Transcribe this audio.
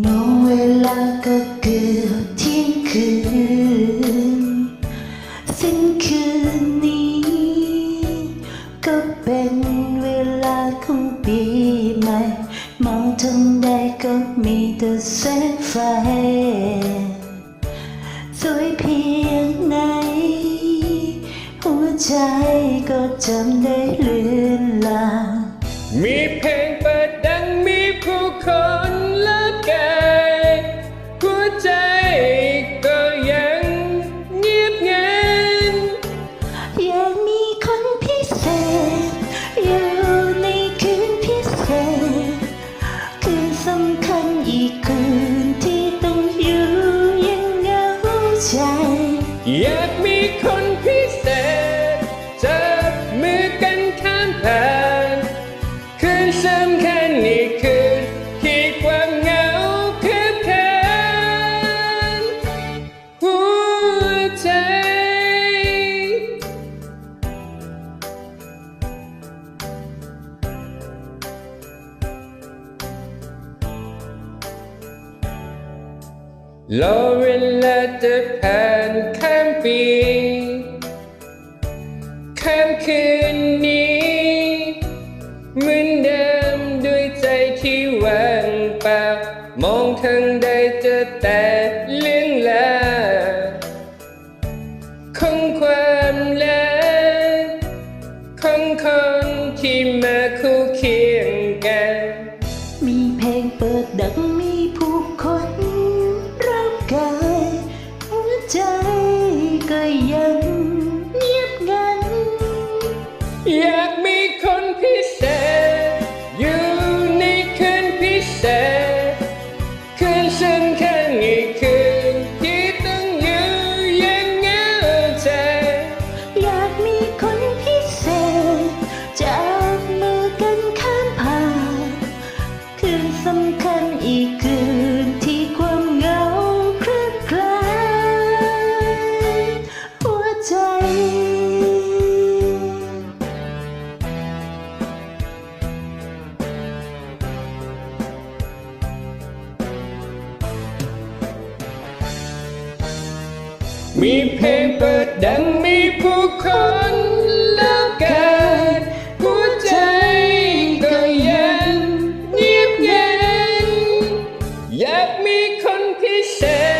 น้องเวลาก็เกือบเที่ยงคืนสิ้นคืนนี้ ก็เป็นเวลาของปีใหม่ มองทางใดก็มีแต่แสงไฟ สวยเพียงไหน หัวใจก็จำได้ อยากมีคนพิเศษจับมือกันข้ามผ่านคืนสำคัญ รอเวลาจะผ่านข้ามปีข้ามคืนนี้เหมือนเดิมด้วยใจที่ว่างเปล่ามองทางใดเจอแต่เรื่องลาของความลับของคนที่มาคู่ มีเพลงเปิดดังมีผู้คนแล้วกันหัวใจก็ยันเงียบเย็นอยากมีคนพิเศษ